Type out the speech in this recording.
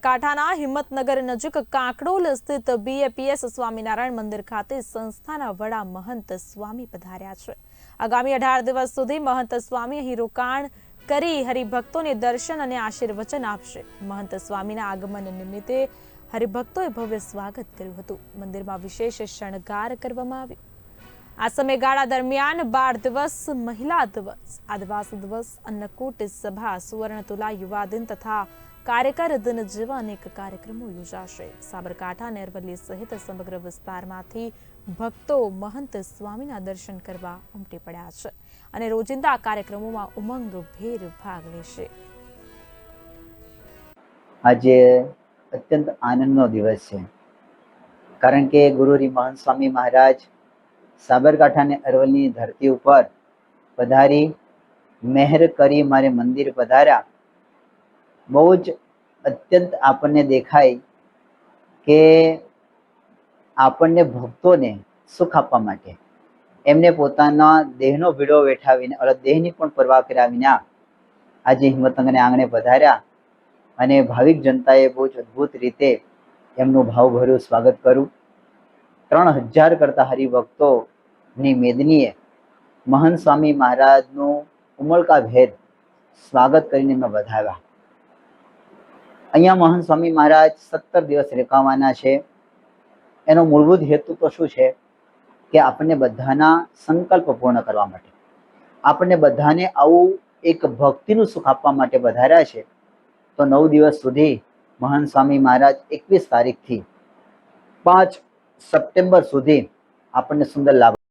કાંઠાના હિંમતનગર નજીક કાંકડોલ સ્થિત બીએપીએસ સ્વામિનારાયણ મંદિર ખાતે સંસ્થાના વડા મહંત સ્વામી પધાર્યા છે. આગામી અઢાર દિવસ સુધી મહંત સ્વામી અહીં રોકાણ કરી હરિભક્તોને દર્શન અને આશીર્વચન આપશે. મહંત સ્વામીના આગમન નિમિત્તે હરિભક્તોએ ભવ્ય સ્વાગત કર્યું હતું. મંદિરમાં વિશેષ શણગાર કરવામાં આવ્યો. આ સમયગાળા દરમિયાન બાળ દિવસ, મહિલા દિવસ, આદિવાસી દિવસ, અન્નકૂટ સભા, સુવર્ણ તુલા યુવા દિન તથા કાર્યકર દિન જેવા અનેક કાર્યક્રમો યોજાશે. સાબરકાંઠા અને અરવલ્લી સહિત સમગ્ર વિસ્તારમાંથી ભક્તો મહંત સ્વામીના દર્શન કરવા ઉમટી પડ્યા છે અને રોજિંદા કાર્યક્રમોમાં ઉમંગભેર ભાગ લેશે. આજે અત્યંત આનંદનો દિવસ છે. કારણ કે ગુરુરી મહંત સ્વામી મહારાજ સાબરકાંઠા અને અરવલ્લીની ધરતી ઉપર પધારી, મહેર કરી મારે મંદિર પધાર્યા. બહુ જ અત્યંત આપણને દેખાય કે આપણને ભક્તોને સુખ આપવા માટે. એમને પોતાના દેહનો ભીડો વેઠાવીને અને દેહની પણ પરવા કર્યા વિના આજે હિંમતંગને આંગણે પધાર્યા અને ભાવિક જનતાએ બહુ જ અદ્ભુત રીતે એમનું ભાવભર્યું સ્વાગત કર્યું. ત્રણ હજાર કરતા હરિભક્તોની મેદનીએ મહંત સ્વામી મહારાજનું ઉમળકાભેર સ્વાગત કરીને એમને વધાવ્યા. અહીંયા મહંત સ્વામી મહારાજ સત્તર દિવસ રેકાવાના છે. એનો મૂળભૂત હેતુ તો શું છે? કે આપણને બધાના સંકલ્પ પૂર્ણ કરવા માટે. આપણને બધાને આવું એક ભક્તિનું સુખ આપવા માટે વધાર્યા છે. તો નવ દિવસ સુધી મહાન સ્વામી મહારાજ એકવીસ તારીખથી પાંચ સપ્ટેમ્બર સુધી આપણને સુંદર લાભ